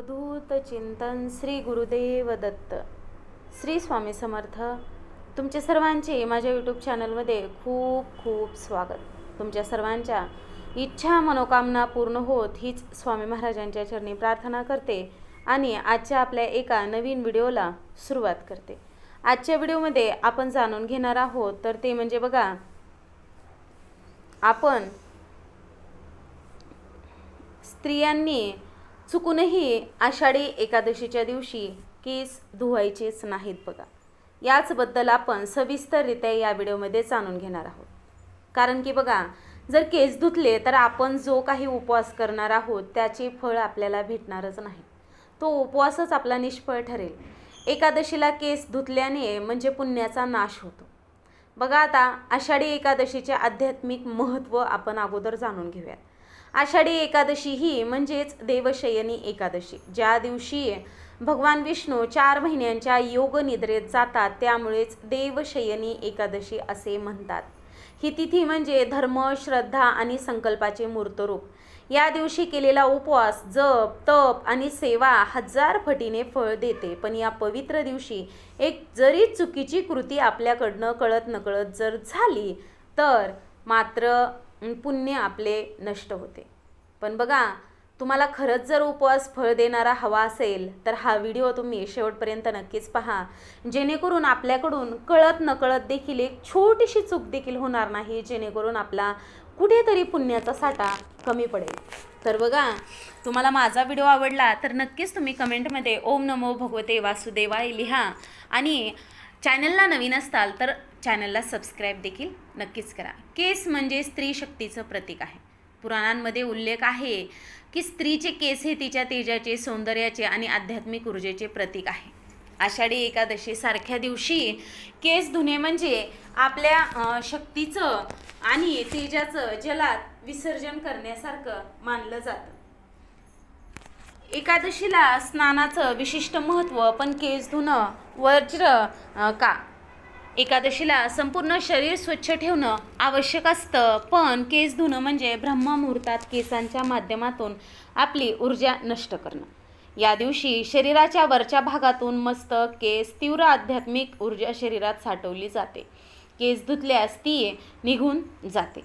अवधूत चिंतन श्री गुरुदेव दत्त. श्री स्वामी समर्थ. तुमचे सर्वांचे माझ्या यूट्यूब चॅनलमध्ये खूप खूप स्वागत. तुमच्या सर्वांच्या इच्छा मनोकामना पूर्ण होत हीच स्वामी महाराजांच्या चरणी प्रार्थना करते आणि आजच्या आपल्या एका नवीन व्हिडिओला सुरुवात करते. आजच्या व्हिडिओमध्ये आपण जाणून घेणार आहोत तर ते म्हणजे बघा आपण स्त्रियांनी चुकूनही आषाढी एकादशीच्या दिवशी केस धुवायचेच नाहीत बघा. याचबद्दल आपण सविस्तररित्या या व्हिडिओमध्ये जाणून घेणार आहोत. कारण की बघा जर केस धुतले तर आपण जो काही उपवास करणार आहोत त्याचे फळ आपल्याला भेटणारच नाही. तो उपवासच आपला निष्फळ ठरेल. एकादशीला केस धुतल्याने म्हणजे पुण्याचा नाश होतो. बघा आता आषाढी एकादशीचे आध्यात्मिक महत्त्व आपण अगोदर जाणून घेऊयात. आषाढी एकादशी ही म्हणजेच देवशयनी एकादशी. ज्या दिवशी भगवान विष्णू चार महिन्यांच्या योग निद्रेत जातात त्यामुळेच देवशयनी एकादशी असे म्हणतात. ही तिथी म्हणजे धर्म श्रद्धा आणि संकल्पाचे मूर्तरूप. या दिवशी केलेला उपवास जप तप आणि सेवा हजार फटीने फळ देते. पण या पवित्र दिवशी एक जरी चुकीची कृती आपल्याकडनं कळत नकळत जर झाली तर मात्र पुण्य आपले नष्ट होते. पण बघा तुम्हाला खरंच जर उपवास फळ देणारा हवा असेल तर हा व्हिडिओ तुम्ही शेवटपर्यंत नक्कीच पहा. जेणेकरून आपल्याकडून कळत नकळत देखील एक छोटीशी चूक देखील होणार नाही जेणेकरून आपला कुठेतरी पुण्याचा साठा कमी पडेल. तर बघा तुम्हाला माझा व्हिडिओ आवडला तर नक्कीच तुम्ही कमेंटमध्ये ओम नमो भगवते वासुदेवाय लिहा. आणि चॅनलला नवीन असताल तर चॅनलला सबस्क्राईब देखील नक्कीच करा. केस म्हणजे स्त्री शक्तीचं प्रतीक आहे. पुराणांमध्ये उल्लेख आहे की स्त्रीचे केस हे तिच्या तेजाचे सौंदर्याचे आणि आध्यात्मिक ऊर्जेचे प्रतीक आहे. आषाढी एकादशीसारख्या दिवशी केस धुणे म्हणजे आपल्या शक्तीचं आणि तेजाचं जलात विसर्जन करण्यासारखं मानलं जातं. एकादशीला स्नानाचं विशिष्ट महत्त्व पण केस धुणं वज्र का? एकादशीला संपूर्ण शरीर स्वच्छ ठेवणं आवश्यक असतं पण केस धुणं म्हणजे ब्रह्ममुहूर्तात केसांच्या माध्यमातून आपली ऊर्जा नष्ट करणं. या दिवशी शरीराच्या वरच्या भागातून मस्तक केस तीव्र आध्यात्मिक ऊर्जा शरीरात साठवली जाते. केस धुतल्यास ती निघून जाते.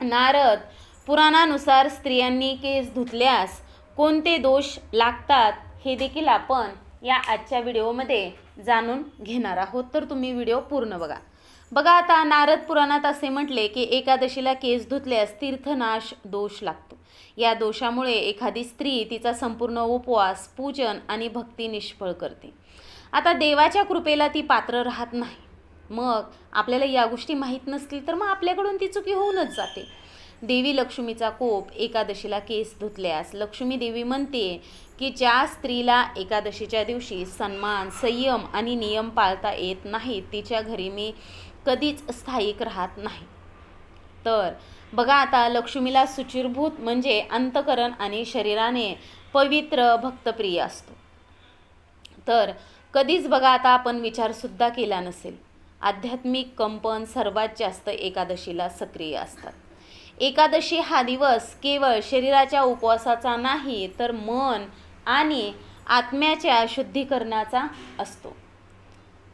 नारद पुराणानुसार स्त्रियांनी केस धुतल्यास कोणते दोष लागतात हे देखील आपण या आजच्या व्हिडिओमध्ये जाणून घेणार आहोत. तर तुम्ही व्हिडिओ पूर्ण बघा. बघा आता नारद पुराणात असे म्हटले की एकादशीला केस धुतल्यास तीर्थनाश दोष लागतो. या दोषामुळे एखादी स्त्री तिचा संपूर्ण उपवास पूजन आणि भक्ती निष्फळ करते. आता देवाच्या कृपेला ती पात्र राहत नाही. मग आपल्याला या गोष्टी माहीत नसतील तर मग आपल्याकडून ती चुकी होऊनच जाते. देवी लक्ष्मीचा कोप एकादशीला केस धुतल्यास लक्ष्मी देवी म्हणते की ज्या स्त्रीला एकादशीच्या दिवशी सन्मान संयम आणि नियम पाळता येत नाहीत तिच्या घरी मी कधीच स्थायिक राहत नाही. तर बघा आता लक्ष्मीला सुचिरभूत म्हणजे अंतकरण आणि शरीराने पवित्र भक्तप्रिय असतो. तर कधीच बघा आता आपण विचारसुद्धा केला नसेल. आध्यात्मिक कंपन सर्वात जास्त एकादशीला सक्रिय असतात. एकादशी हा दिवस केवळ शरीराच्या उपवासाचा नाही तर मन आणि आत्म्याच्या शुद्धीकरणाचा असतो.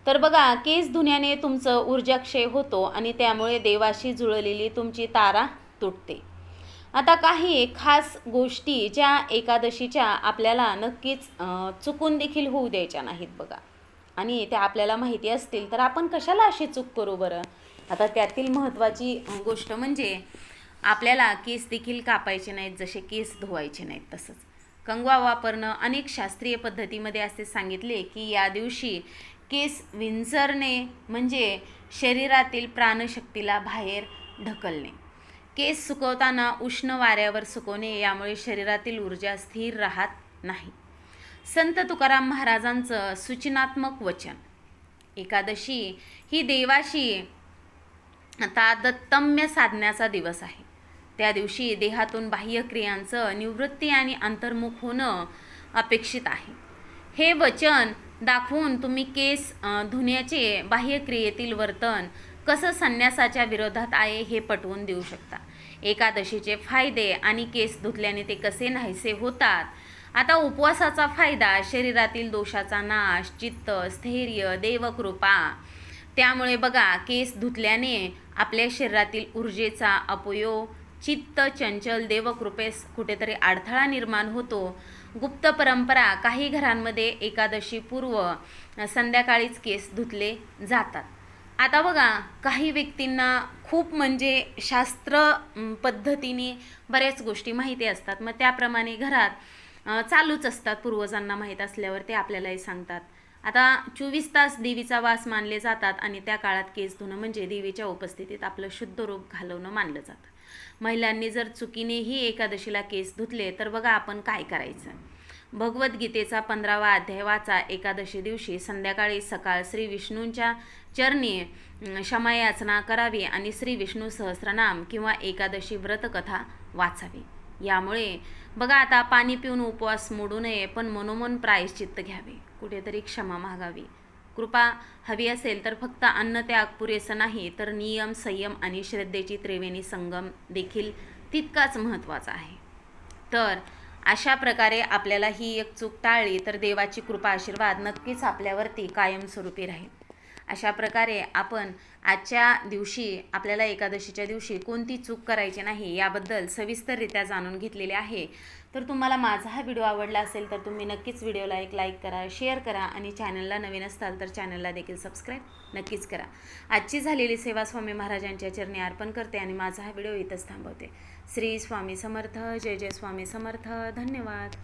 तर बघा केस धुण्याने तुमचं ऊर्जाक्षय होतो आणि त्यामुळे देवाशी जुळलेली तुमची तारा तुटते. आता काही खास गोष्टी ज्या एकादशीच्या आपल्याला नक्कीच चुकून देखील होऊ द्यायच्या नाहीत बघा. आणि त्या आपल्याला माहिती असतील तर आपण कशाला अशी चूक करू बरं? आता त्यातील महत्त्वाची गोष्ट म्हणजे आपल्याला केस देखील कापायचे नाहीत जसे केस धुवायचे नाहीत तसंच. कंगवा वापरणं अनेक शास्त्रीय पद्धतीमध्ये असे सांगितले की या दिवशी केस विंचरणे म्हणजे शरीरातील प्राणशक्तीला बाहेर ढकलणे. केस सुकवताना उष्ण वाऱ्यावर सुकवणे यामुळे शरीरातील ऊर्जा स्थिर राहत नाही. संत तुकाराम महाराजांचं सूचनात्मक वचन. एकादशी ही देवाशी तादत्तम्य साधण्याचा दिवस आहे. त्या दिवशी देहातून बाह्य क्रियांचं निवृत्ती आणि अंतर्मुख होणं अपेक्षित आहे. हे वचन दाखवून तुम्ही केस धुण्याचे बाह्यक्रियेतील वर्तन कसं संन्यासाच्या विरोधात आहे हे पटवून देऊ शकता. एकादशीचे फायदे आणि केस धुतल्याने ते कसे नाहीसे होतात? आता उपवासाचा फायदा शरीरातील दोषाचा नाश चित्त स्थैर्य देवकृपा. त्यामुळे बघा केस धुतल्याने आपल्या शरीरातील ऊर्जेचा अपयोग चित्त चंचल देवकृपेस कुठेतरी अडथळा निर्माण होतो. गुप्त परंपरा काही घरांमध्ये एकादशी पूर्व संध्याकाळीच केस धुतले जातात. आता बघा काही व्यक्तींना खूप म्हणजे शास्त्र पद्धतीने बऱ्याच गोष्टी माहिती असतात. मग त्याप्रमाणे घरात चालूच असतात पूर्वजांना माहीत असल्यावर ते आपल्यालाही सांगतात. आता चोवीस तास देवीचा वास मानले जातात आणि त्या काळात केस धुणं म्हणजे देवीच्या उपस्थितीत आपलं शुद्ध रूप घालवणं मानलं जातं. महिलांनी जर चुकीनेही एकादशीला केस धुतले तर बघा आपण काय करायचं? भगवद्गीतेचा पंधरावा अध्याय वाचा एकादशी दिवशी संध्याकाळी सकाळ श्री विष्णूंच्या चरणी क्षमायाचना करावी आणि श्री विष्णू सहस्रनाम किंवा एकादशी व्रतकथा वाचावी. यामुळे बघा आता पाणी पिऊन उपवास मोडू नये पण मनोमन प्रायश्चित्त घ्यावे. कुठेतरी क्षमा मागावी. कृपा हवी असेल तर फक्त अन्नत्याग पुरेसं नाही तर नियम संयम आणि श्रद्धेची त्रिवेणी संगम देखील तितकाच महत्त्वाचा आहे. तर अशा प्रकारे आपल्याला ही एक चूक टाळली तर देवाची कृपा आशीर्वाद नक्कीच आपल्यावरती कायमस्वरूपी राहील. अशा प्रकारे आपण आजच्या दिवशी आपल्याला एकादशीच्या दिवशी कोणती चूक करायची नाही याबद्दल सविस्तररित्या जाणून घेतलेले आहे. तर तुम्हाला माझा हा व्हिडिओ आवडला असेल तर तुम्ही नक्कीच व्हिडिओला एक लाईक करा शेअर करा आणि चॅनलला नवीन असताल तर चॅनलला देखील सबस्क्राईब नक्कीच करा. आजची झालेली सेवा स्वामी महाराजांच्या चरणी अर्पण करते आणि माझा हा व्हिडिओ इथंच थांबवते. श्री स्वामी समर्थ जय जय स्वामी समर्थ. धन्यवाद.